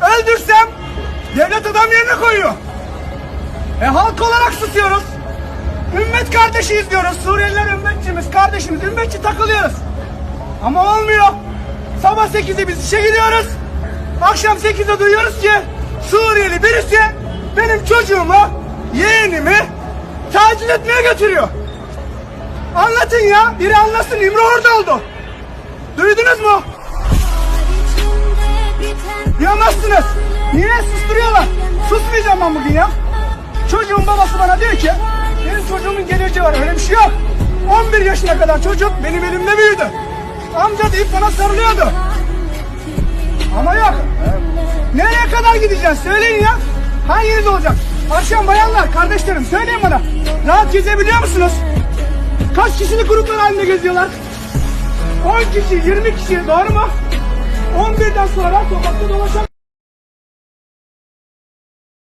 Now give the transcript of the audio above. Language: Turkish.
Öldürsem devlet adam yerine koyuyor. E halk olarak susuyoruz. Ümmet kardeşiyiz diyoruz. Suriyeliler ümmetçimiz, kardeşimiz, ümmetçi takılıyoruz. Ama olmuyor. Sabah 8'de biz işe gidiyoruz. Akşam 8'de duyuyoruz ki Suriyeli birisi benim çocuğumu, yeğenimi taciz etmeye götürüyor. Anlatın ya. Biri anlasın. İmre orada oldu. Duydunuz mu? Duyamazsınız. Niye susturuyorlar? Susmayacağım ben bugün ya. Çocuğun babası bana diyor ki benim çocuğumun geleceği var. Öyle bir şey yok. 11 yaşına kadar çocuk benim elimde büyüdü. Amca deyip bana sarılıyordu. Ama yok. Nereye kadar gideceğiz? Söyleyin ya. Hanginiz olacak? Akşam bayanlar, kardeşlerim söyleyin bana. Rahat gezebiliyor musunuz? Kaç kişilik gruplar halinde geziyorlar? 10 kişi, 20 kişi doğru mu? 11'den sonra sokakta dolaşan